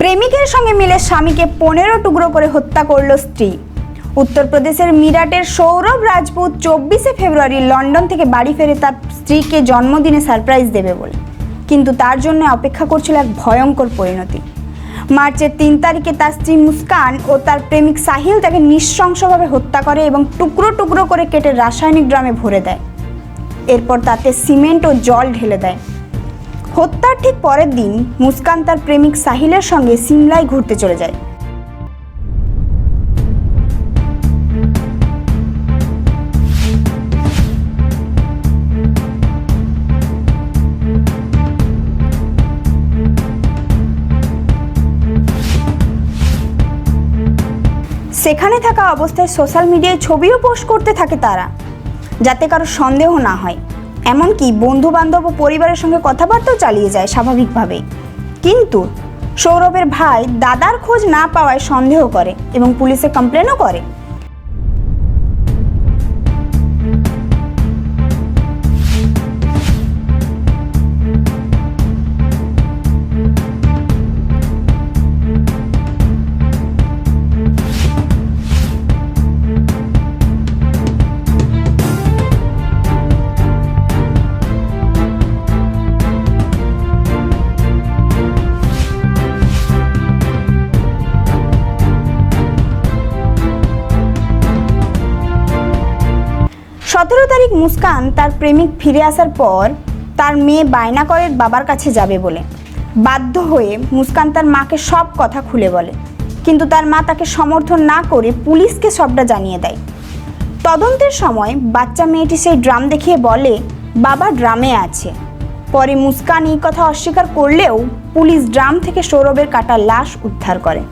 প্রেমিকের সঙ্গে মিলে স্বামীকে পনেরো টুকরো করে হত্যা করল স্ত্রী। উত্তরপ্রদেশের মিরাটের সৌরভ রাজপুত চব্বিশে ফেব্রুয়ারি লন্ডন থেকে বাড়ি ফেরে তার স্ত্রীকে জন্মদিনে সারপ্রাইজ দেবে বলে। কিন্তু তার জন্য অপেক্ষা করছিল এক ভয়ঙ্কর পরিণতি। মার্চের তিন তারিখে তার স্ত্রী মুস্কান ও তার প্রেমিক সাহিল তাকে নৃশংসভাবে হত্যা করে এবং টুকরো টুকরো করে কেটে রাসায়নিক ড্রামে ভরে দেয়। এরপর তাতে সিমেন্ট ও জল ঢেলে দেয়। হত্যার ঠিক পরের দিন মুস্কান তার প্রেমিক সাহিলের সঙ্গে সিমলায় ঘুরতে চলে যায়। সেখানে থাকা অবস্থায় সোশ্যাল মিডিয়ায় ছবিও পোস্ট করতে থাকে তারা, যাতে কারও সন্দেহ না হয়। এমনকি বন্ধু বান্ধব ও পরিবারের সঙ্গে কথাবার্তাও চালিয়ে যায় স্বাভাবিকভাবেই। কিন্তু সৌরভের ভাই দাদার খোঁজ না পাওয়ায় সন্দেহ করে এবং পুলিশে কমপ্লেনও করে। সতেরো তারিখ মুস্কান তার প্রেমিক ফিরে আসার পর তার মেয়ে বায়না করে বাবার কাছে যাবে বলে। বাধ্য হয়ে মুস্কান তার মাকে সব কথা খুলে বলে। কিন্তু তার মা তাকে সমর্থন না করে পুলিশকে সবটা জানিয়ে দেয়। তদন্তের সময় বাচ্চা মেয়েটি সেই ড্রাম দেখিয়ে বলে, বাবা ড্রামে আছে। পরে মুস্কান এই কথা অস্বীকার করলেও পুলিশ ড্রাম থেকে সৌরভের কাটা লাশ উদ্ধার করে।